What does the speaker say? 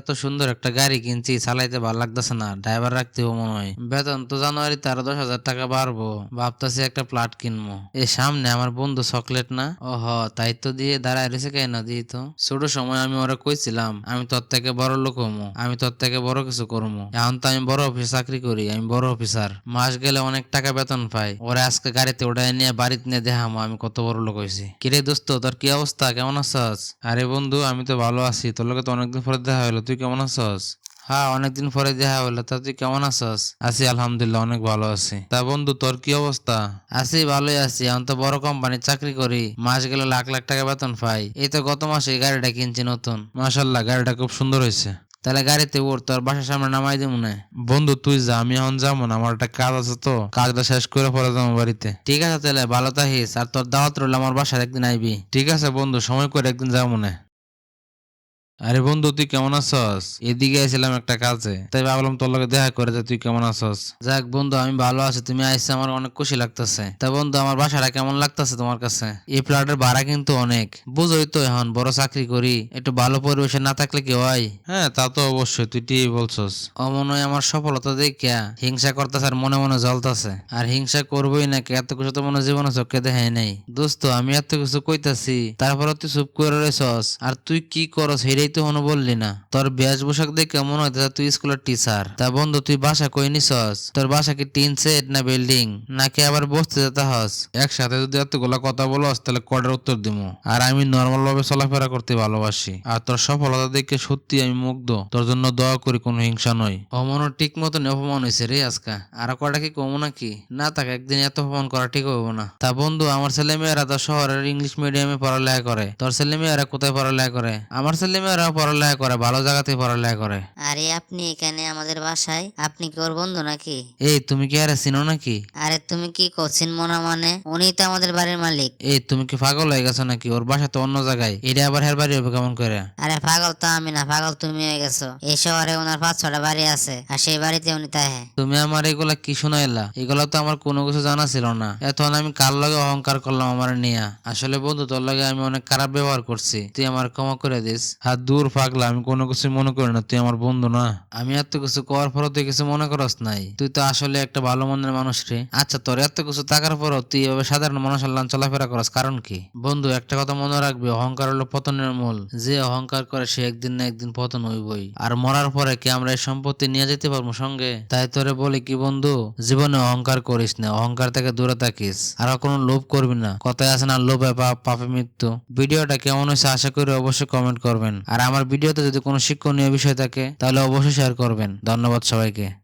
এত সুন্দর একটা গাড়ি কিনছি, চালাইতে ভালো লাগতেছে না ড্রাইভার রাখতেও মনে হয়। বেতন তো জানুয়ারিতে আরও দশ হাজার টাকা বাড়বো, ভাবতেছি একটা প্লাট কিনবো। এ সামনে আমার বন্ধু চকলেট না? ওহ, তাই তো দিয়ে দাঁড়ায় রয়েছে কেন দিয়ে তো ছোট সময় আমি ওরা কইছিলাম, আমি তোর থেকে বড় লোক হমু, আমি তোর থেকে বড় কিছু করব এখন তো আমি বড় অফিসে চাকরি করি, আমি বড় অফিসার মাস গেলে অনেক টাকা বেতন পাই। ওরা আজকে গাড়িতে ওটাই নিয়ে বাড়িতে নিয়ে দেখামো, আমি কত বড় লোক হয়েছি। কিরে দোস্ত, তোর কি অবস্থা? কেমন আছস? আরে বন্ধু, আমি তো ভালো আছি, তোর লোকে তো অনেকদিন পরে দেখা হলো তুই কেমন আছস? হ্যাঁ অনেকদিন পরে দেখা হলো। তা তুই কেমন আছস? আছি আলহামদুলিল্লাহ অনেক ভালো আছি। তা বন্ধু তোর কি অবস্থা? আছি ভালোই আছি। এখন তো বড় কোম্পানির চাকরি করি। মাস গেলে লাখ লাখ টাকা বেতন পাই। এই তো গত মাসে গাড়িটা কিনছি নতুন। মাসাল্লাহ গাড়িটা খুব সুন্দর হয়েছে। তাহলে গাড়িতে ওর তোর বাসার সামনে নামাই দিব না। বন্ধু তুই যা আমি এখন যাব না। আমার একটা কাজ আছে তো। কাজটা শেষ করে পরে যাব বাড়িতে। ঠিক আছে তাহলে ভালো থাকিস। আর তোর দাওয়াত রইল আমার বাসার একদিন আইবি। ঠিক আছে বন্ধু সময় করে একদিন যাব না। আরে বন্ধু তুই কেমন আছস? এদিকে আইছিলাম একটা কাজে তাই ভাবলাম তোর লগে দেখা করে তুই কেমন আছস। যাক বন্ধু আমি ভালো আছি তুমি আইসে আমার অনেক খুশি লাগতেছে। তা বন্ধু আমার বাসাটা কেমন লাগতেছে তোমার কাছে? এই ফ্ল্যাটের ভাড়া কিন্তু অনেক। বুঝোই তো এখন বড় চাকরি করি একটু ভালো পরিবেশে না থাকলে কি হয় হ্যাঁ তা তো অবশ্যই তুই ঠিকই বলছস। অমন হয় আমার সফলতা দেখিয়া হিংসা করতেছে আর মনে মনে জ্বলতাছে। আর হিংসা করবোই নাকি এত কিছু তো মনে জীবনে চোখে দেখাই নাই। দোস্ত আমি এত কিছু কইতাছি তারপর তুই চুপ করে রয়েছস আর তুই কি করস সেটাই তো হনো বললি না। তোর বেশ পোশাক দেখে কেমন হইতেছে তুই স্কুলের টিচার তা বন্ধু তুই বাসা কই নিছস? তোর বাসা কি টিন সেট না বিল্ডিং? নাকি আবার বসতে যেতে হস? একসাথে যদি এতগুলা কথা বলস তাহলে কডের উত্তর দিমু? আর আমি নর্মাল ভাবে চলাফেরা করতে ভালোবাসি। আর তোর সফলতা দেখে সত্যি আমি মুগ্ধ। তোর জন্য দোয়া করি কোনো হিংসা নয়। অমনও ঠিক মতন অপমান হয়েছে রে আজকা। আর কটা কি কমো নাকি? না তাকে একদিন এত অপমান করা ঠিক হব না। তা বন্ধু আমার ছেলে মেয়েরা তো শহরের ইংলিশ মিডিয়ামে পড়ালেখা করে। তোর ছেলে মেয়েরা কোথায় পড়ালেখা করে? আমার ছেলে মেয়েরা পড়ালেখা করে ভালো জায়গাতে পড়ালেখা করে। আরে আপনি এখানে আমাদের বাসায়? আপনি কি ওর বন্ধু নাকি? এই তুমি কি আরে চিনো নাকি? আরে তুমি কি করছেন মনা মানে? উনি তো আমাদের বাড়ির মালিক। এই তুমি কি পাগল হয়ে গেছো নাকি? ওর বাসা তো অন্য জায়গায়। এটা আবার হের বাড়ি হবে কেমন করে। আরে পাগল তো আমি না পাগল তুমি হয়ে গেছো। এই শহরে ওনার পাঁচ ছটা বাড়ি আছে আর সেই বাড়িতে উনি তাহে তুমি আমার এগুলা কি শোনাইলা? এগুলা তো আমার কোনো কিছু জানা ছিল না। এখন আমি কার লগে অহংকার করলাম আমার নিয়া? আসলে বন্ধু তোর লগে আমি অনেক খারাপ ব্যবহার করছি। তুই আমার ক্ষমা করে দিস। হাত দূর পাগলা, আমি কোনো কিছু মনে করি না, তুই আমার বন্ধু না। আমি এত কিছু করার পরও তুই কিছু মনে করস নাই। তুই তো আসলে একটা ভালো মনের মানুষ রে। আচ্ছা তোর এত কিছু টাকার পরও তুই এভাবে সাধারণ মানুষ আল্লাহ চলাফেরা করস, কারণ কি? বন্ধু, একটা কথা মনে রাখবি, অহংকার হলো পতনের মূল। যে অহংকার করে, সে একদিন না একদিন পতন হইবই। আর মরার পরে কি আমরা এই সম্পত্তি নিয়ে যেতে পারব সঙ্গে? তাই তোরে বলি কি বন্ধু, জীবনে অহংকার করিস না, অহংকার থেকে দূরে থাকিস। আর কোনো লোভ করবি না। কথায় আছে না, লোভে পাপে মৃত্যু। ভিডিওটা কেমন হয়েছে আশা করি অবশ্যই কমেন্ট করবেন। আর আমার ভিডিওতে যদি কোনো শিক্ষণীয় বিষয় থাকে তাহলে অবশ্যই শেয়ার করবেন। ধন্যবাদ সবাইকে।